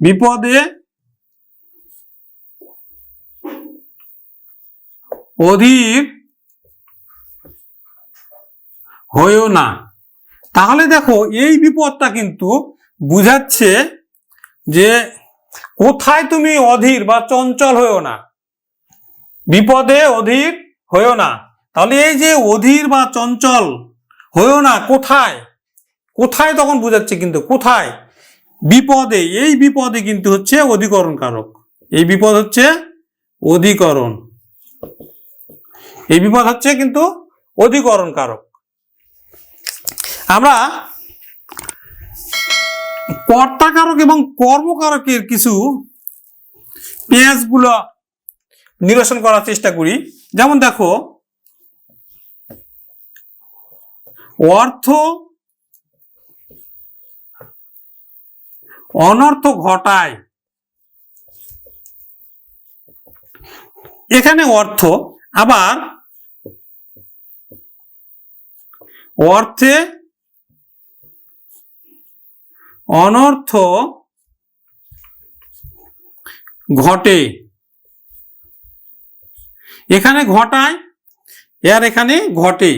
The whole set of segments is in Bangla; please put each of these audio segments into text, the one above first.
বিপদে অধীর হয়েও না। তাহলে দেখো, এই বিপদটা কিন্তু বুঝাচ্ছে যে কোথায় তুমি অধীর বা চঞ্চল হয়েও না। বিপদে অধীর হয়েও না। তাহলে এই যে অধীর বা চঞ্চল হয়েও না, কোথায়? কোথায় তখন বোঝাচ্ছে কিন্তু, কোথায়? বিপদে, এই বিপদে কিন্তু হচ্ছে অধিকরণ কারক এই বিপদ হচ্ছে অধিকরণ। এই বিপদ হচ্ছে কিন্তু অধিকরণ কারক আমরা কর্তাকারক এবং কর্মকারকের কিছু পেঁয়াজগুলো নিরসন করার চেষ্টা করি। যেমন দেখো, অর্থ অনর্থ ঘটায়। এখানে অর্থ, আবার অর্থে অনর্থ ঘটে। এখানে ঘটায়, এর এখানে ঘটে।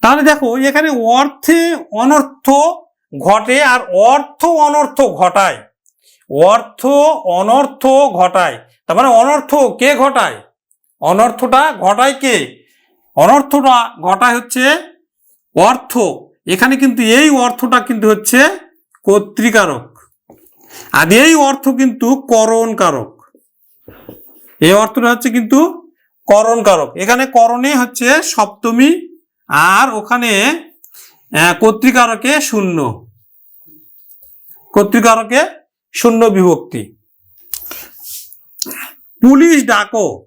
তাহলে দেখো, এখানে অর্থে অনর্থ ঘটে আর অর্থ অনর্থ ঘটায়। অর্থ অনর্থ ঘটায়। তার মানে অনর্থ কে ঘটায়? অনর্থটা ঘটায় কে? অনর্থটা ঘটায় হচ্ছে অর্থ। এখানে কিন্তু এই অর্থটা কিন্তু হচ্ছে কর্তৃকারক। আর এই অর্থ কিন্তু করণ কারক এই অর্থটা হচ্ছে কিন্তু করণ কারক এখানে করণে হচ্ছে সপ্তমী আর ওখানে কর্তৃকারকে শূন্য। কর্তৃকারকে শূন্য বিভক্তি। পুলিশ ডাকো।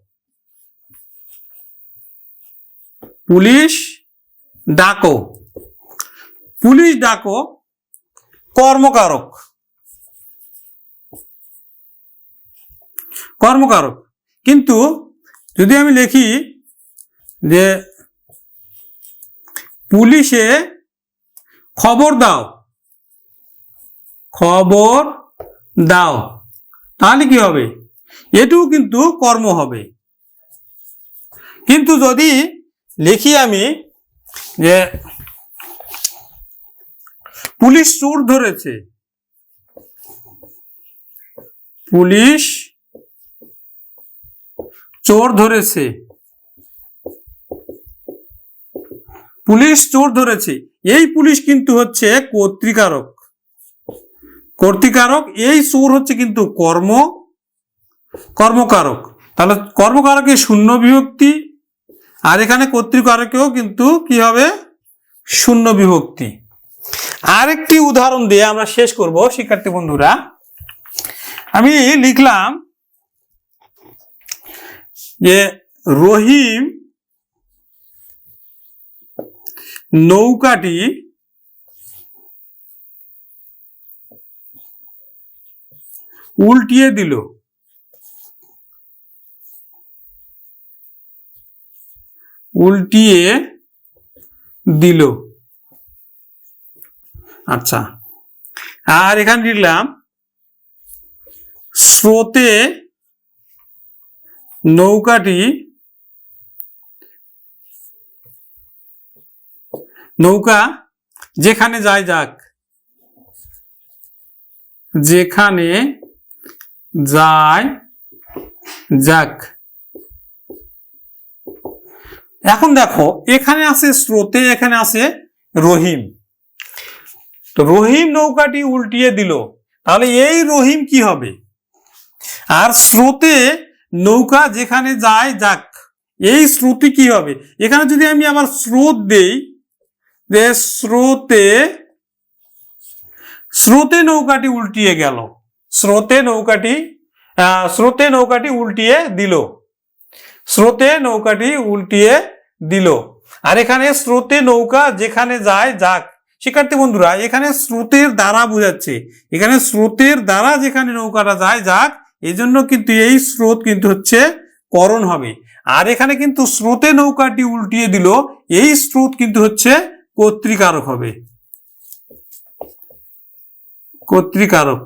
পুলিশ ডাকো। পুলিশ ডাকো, কর্মকারক। কর্মকারক। কিন্তু যদি আমি লিখি যে পুলিশে খবর দাও। খবর দাও। তাহলে কি হবে? এটুও কিন্তু কর্ম হবে। কিন্তু যদি লিখি আমি যে পুলিশ চোর ধরেছে। পুলিশ চোর ধরেছে। পুলিশ চোর ধরেছে। এই পুলিশ কিন্তু হচ্ছে কর্তৃকারক। কর্তৃকারক, এই চোর হচ্ছে কিন্তু কর্ম, কর্মকারক। তাহলে কর্মকারকে শূন্য বিভক্তি, আর এখানে কর্তৃকারকেও কিন্তু কি হবে? শূন্য বিভক্তি। আরেকটি উদাহরণ দিয়ে আমরা শেষ করব, শিক্ষার্থী বন্ধুরা। আমি লিখলাম যে রহিম নৌকাটি উল্টিয়ে দিল। উল্টিয়ে দিল। আচ্ছা আর এখানে লিখলাম স্রোতে নৌকাটি নৌকা যেখানে যায় যাক, যেখানে যায় যাক। এখন দেখো, এখানে আছে স্রোতে, এখানে আছে রহিম। তো রহিম নৌকাটি উল্টিয়ে দিল। তাহলে এই রহিম কি হবে? আর স্রোতে নৌকা যেখানে যায় যাক, এই স্রোতে কি হবে? এখানে যদি আমি আবার স্রোত দেই যে স্রোতে স্রোতে নৌকাটি উল্টিয়ে গেল। স্রোতে নৌকাটি স্রোতে নৌকাটি উল্টিয়ে দিল। স্রোতে নৌকাটি উল্টিয়ে দিল। আর এখানে স্রোতে নৌকা যেখানে যায়, যাক। শিক্ষার্থী বন্ধুরা, এখানে স্রোতের দ্বারা বোঝাচ্ছে। এখানে স্রোতের দ্বারা যেখানে নৌকাটা যায়, যাক এই জন্য কিন্তু এই স্রোত কিন্তু হচ্ছে করণ হবে। আর এখানে কিন্তু স্রোতে নৌকাটি উল্টিয়ে দিল, এই স্রোত কিন্তু হচ্ছে কর্তৃকারক হবে। কর্তৃকারক।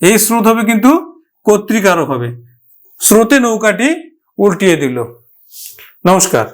এই স্রোত হবে কিন্তু কর্তৃকারক হবে। স্রোতে নৌকাটি উল্টিয়ে দিল। নমস্কার।